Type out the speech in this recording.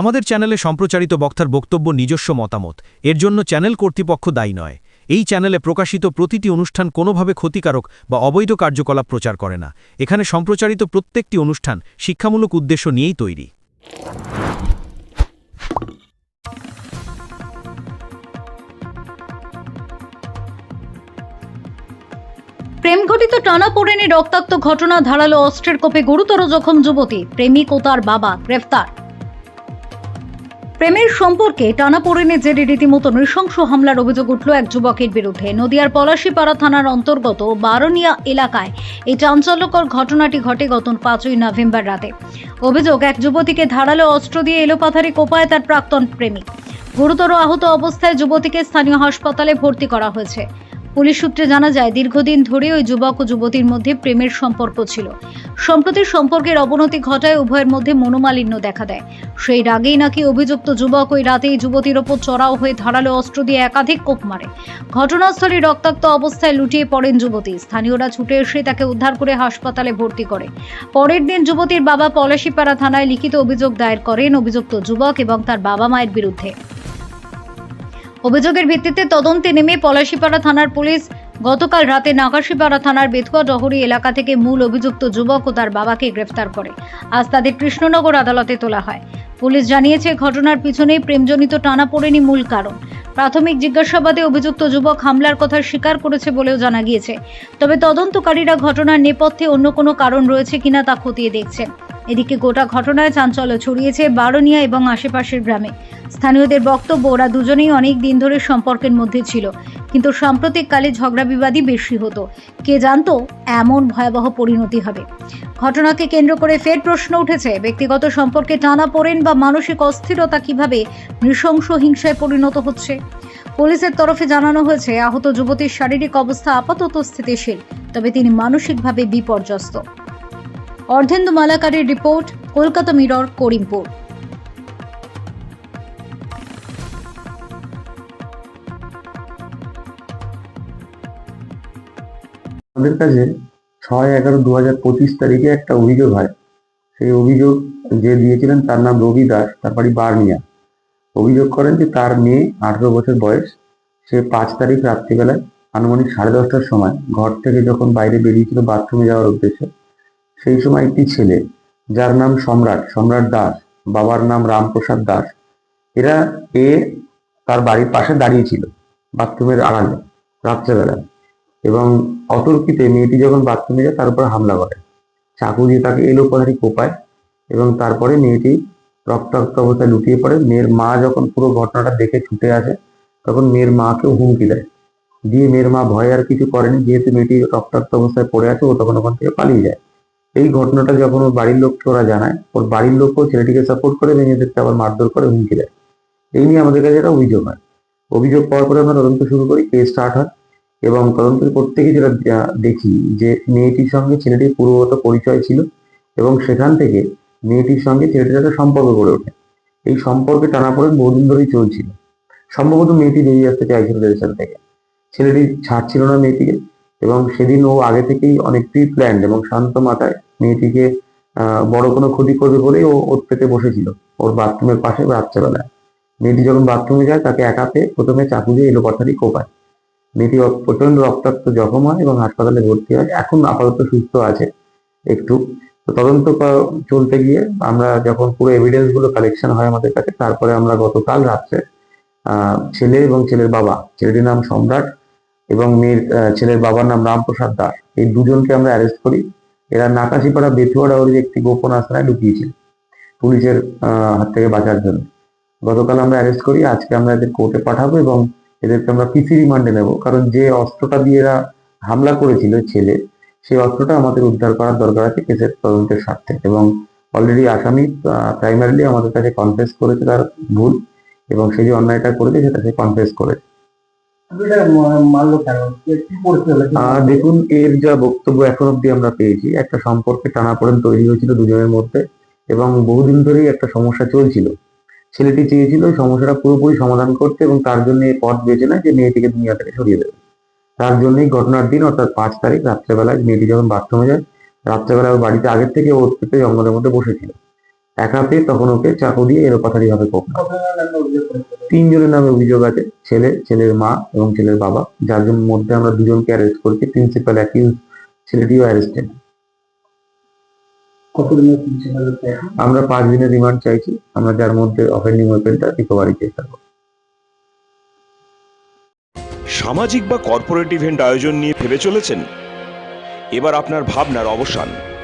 আমাদের চ্যানেলে সম্প্রচারিত বক্তার বক্তব্য নিজস্ব মতামত। এর জন্য চ্যানেল কর্তৃপক্ষ দায়ী নয়। এই চ্যানেলে প্রকাশিত প্রতিটি অনুষ্ঠান কোনোভাবে ক্ষতিকারক বা অবৈধ কার্যকলাপ প্রচার করে না। এখানে সম্প্রচারিত প্রত্যেকটি অনুষ্ঠান শিক্ষামূলক উদ্দেশ্য নিয়েই তৈরি। প্রেমঘটিত টানাপোড়েনে রক্তাক্ত ঘটনা ধারালো অস্ত্রের কোপে গুরুতর জখম যুবতী। প্রেমিক ও তার বাবা গ্রেফতার। প্রেমের সম্পর্কে টানাপোড়েনে জেরে রীতিমতো নৃশংস হামলার অভিযোগ উঠল এক যুবকের বিরুদ্ধে। নদিয়ার পলাশীপাড়া থানার অন্তর্গত বারনিয়া এলাকায় এই চাঞ্চল্যকর ঘটনাটি ঘটে গত পাঁচই নভেম্বর রাতে। অভিযোগ, এক যুবতীকে ধারালো অস্ত্র দিয়ে এলোপাথারি কোপায় তার প্রাক্তন প্রেমিক। গুরুতর আহত অবস্থায় যুবতীকে স্থানীয় হাসপাতালে ভর্তি করা হয়েছে। পুলিশ সূত্রে জানা যায়, দীর্ঘদিন ধরে ওই যুবক ও যুবতীর মধ্যে প্রেমের সম্পর্ক ছিল। সম্প্রতি সম্পর্কের অবনতি ঘটায় উভয়ের মধ্যে মনোমালিন্য দেখা দেয়। সেই রাগেই নাকি অভিযুক্ত যুবক ওই রাতেই যুবতীর ওপর চড়াও হয়ে ধারালো অস্ত্র দিয়ে একাধিক কোপ মারে। ঘটনাস্থলে রক্তাক্ত অবস্থায় লুটিয়ে পড়েন যুবতী। স্থানীয়রা ছুটে এসে তাকে উদ্ধার করে হাসপাতালে ভর্তি করে। পরের দিন যুবতীর বাবা পলাশীপাড়া থানায় লিখিত অভিযোগ দায়ের করেন অভিযুক্ত যুবক এবং তার বাবা মায়ের বিরুদ্ধে। অভিযোগের ভিত্তিতে তদন্তে নেমে পলাশীপাড়া থানার পুলিশ গতকাল রাতে নাকাশীপাড়া থানার বেথুয়া ডহরি এলাকা থেকে মূল অভিযুক্ত যুবক ও তার বাবাকে গ্রেফতার করে। আজ তাদের কৃষ্ণনগর আদালতে তোলা হয়। পুলিশ জানিয়েছে, ঘটনার পিছনেই প্রেমজনিত টানাপোড়েনই মূল কারণ। প্রাথমিক জিজ্ঞাসাবাদে অভিযুক্ত যুবক হামলার কথা স্বীকার করেছে বলেও জানা গিয়েছে। তবে তদন্তকারীরা ঘটনার নেপথ্যে অন্য কোনো কারণ রয়েছে কিনা তা খতিয়ে দেখছেন। এদিকে গোটা ঘটনায় চাঞ্চল্য ছড়িয়েছে বারোনিয়া এবং আশেপাশের গ্রামে। স্থানীয়দের বক্তব্য, ওরা দুজনেই অনেক দিন ধরে সম্পর্কের মধ্যে ছিল। কিন্তু সাম্প্রতিককালে ঝগড়া বিবাদই বেশি হতো। কে জানতো এমন ভয়াবহ পরিণতি হবে? ঘটনাকে কেন্দ্র করে ফের প্রশ্ন উঠেছে, ব্যক্তিগত সম্পর্কে টানা পড়েন বা মানসিক অস্থিরতা কীভাবে নৃশংস হিংসায় পরিণত হচ্ছে? পুলিশের তরফে জানানো হয়েছে, আহত যুবতীর শারীরিক অবস্থা আপাতত স্থিতিশীল, তবে তিনি মানসিকভাবে বিপর্যস্ত। অর্ধেন্দু মালাকারের রিপোর্ট, কলকাতা মিরর, করিমপুর। আমাদের কাছে ছয় এগারো দু হাজার পঁচিশ তারিখে একটা অভিযোগ হয়। সেই অভিযোগ যে দিয়েছিলেন তার নাম রবি দাস, তার বাড়ি বার্নিয়া অভিযোগ করেন যে তার মেয়ে আঠেরো বছর বয়স, সে পাঁচ তারিখ রাত্রিবেলায় আনুমানিক সাড়ে দশটার সময় ঘর থেকে যখন বাইরে বেরিয়েছিল বাথরুমে যাওয়ার উদ্দেশ্যে সেই সময় একটি ছেলে, যার নাম সম্রাট সম্রাট দাস, বাবার নাম রামপ্রসাদ দাস, এরা এ তার বাড়ির পাশে দাঁড়িয়েছিল বাথরুমের আড়ালে রাত্রেবেলায় এবং অতর্কিতে মেয়েটি যখন বাথরুমে যায়, তার উপর হামলা করে। চাকু দিয়ে তাকে এলো পাহাড়ি কোপায় এবং তারপরে মেয়েটি রক্তাক্ত অবস্থায় লুটিয়ে পড়ে। মেয়ের মা যখন পুরো ঘটনাটা দেখে ছুটে আসে, তখন মেয়ের মাকেও হুমকি দেয়। দিয়ে মেয়ের মা ভয় আর কিছু করেনি, যেহেতু মেয়েটি রক্তাক্ত অবস্থায় পড়ে আছে, ও তখন ওখান থেকে পালিয়ে যায়। এই ঘটনাটা যখন ওর বাড়ির লোককে ওরা জানায়, ওর বাড়ির লোকও ছেলেটিকে সাপোর্ট করে মেয়েদেরকে আবার মারধর করে, হুমকি দেয়। এই নিয়ে আমাদের কাছে একটা অভিযোগ হয়। অভিযোগ পাওয়ার পরে আমরা তদন্ত শুরু করি কেস স্টার্ট হয় এবং তদন্ত করতে গিয়ে যেটা দেখি যে মেয়েটির সঙ্গে ছেলেটির পূর্বগত পরিচয় ছিল এবং সেখান থেকে মেয়েটির সঙ্গে ছেলেটির একটা সম্পর্ক গড়ে ওঠে। এই সম্পর্কে টানা টানাপোড়েন বহুদিন ধরেই চলছিল। সম্ভবত মেয়েটি বেরিয়ে আসতে চাইছিল রিলেশন থেকে ছেলেটি ছাড়ছিল না মেয়েটিকে। এবং সেদিন ও আগে থেকেই অনেক প্রি প্ল্যান্ড এবং শান্ত মাথায় মেয়েটিকে বড় কোনো ক্ষতি করবে বলেই ও ওর পেতে বসেছিল। ওর বাথরুমের পাশে রাত্রেবেলায়। মেয়েটি যখন বাথরুমে যায়, তাকে একা পেয়ে প্রথমে চাকু দিয়ে এলো কথাটি কোপায়। মেয়েটি প্রচণ্ড রক্তাক্ত জখম হয় এবং হাসপাতালে ভর্তি হয়। এখন আপাতত সুস্থ আছে একটু। তদন্ত চলতে গিয়ে আমরা যখন পুরো এভিডেন্সগুলো কালেকশন হয় আমাদের কাছে, তারপরে আমরা গতকাল রাত্রে ছেলে এবং ছেলের বাবা, ছেলেটির নাম সম্রাট এবং মেয়ের ছেলের বাবার নাম রামপ্রসাদ দাস। এই দুজনকে আমরা অ্যারেস্ট করি। এরা নাকাশিপাড়া বেথুয়াডাওয়ারির একটি গোপন আস্তানায় লুকিয়েছিল পুলিশের হাত থেকে বাঁচার জন্য। গতকাল আমরা অ্যারেস্ট করি। আজকে আমরা এদের কোর্টে পাঠাবো এবং এদেরকে আমরা পিসি রিমান্ডে নেব। কারণ যে অস্ত্রটা দিয়ে এরা হামলা করেছিল ছেলে, সেই অস্ত্রটা আমাদের উদ্ধার করার দরকার আছে কেসের তদন্তের স্বার্থে। এবং অলরেডি আসামি প্রাইমারিলি আমাদের কাছে কনফেস করেছে তার ভুল এবং সে যে অন্যায়টা করেছে সেটা সে কনফেস করেছে। দেখুন, এর যা বক্তব্য এখন অব্দি আমরা পেয়েছি, একটা সম্পর্কে টানাপোড়েন তৈরি হয়েছিল দুজনের মধ্যে এবং বহুদিন ধরেই একটা সমস্যা চলছিল। ছেলেটি চেয়েছিল সমস্যাটা পুরোপুরি সমাধান করতে এবং তার জন্য এই পথ বেছে নেয় যে মেয়েটিকে দুনিয়া থেকে সরিয়ে দেবে। তার জন্যই ঘটনার দিন, অর্থাৎ পাঁচ তারিখ রাত্রেবেলায় মেয়েটি যখন বাথরুমে যায় রাত্রেবেলা বাড়িতে আগের থেকে ওর পেতে জঙ্গলের মধ্যে বসেছিল একা পেয়ে তখন ওকে চাকু দিয়ে এর কথাটি কোপ করেছে তিনজনের নামে অভিযোগ আছে ছেলে ছেলের মা এবং ছেলের বাবা। যার জন্য মধ্যে আমরা দুজনকে অ্যারেস্ট করেছি প্রিন্সিপাল অ্যাকিউজ ছেলেটিও অ্যারেস্টেড আমরা পাঁচ দিনের রিমান্ড চাইছি আমরা যার মধ্যে অফেন্ডিং ওয়েপেনটা রিকভারি চেষ্টা করব। সামাজিক বা কর্পোরেট ইভেন্ট আয়োজন নিয়ে ভেবে চলেছেন? এবার আপনার ভাবনার অবসান।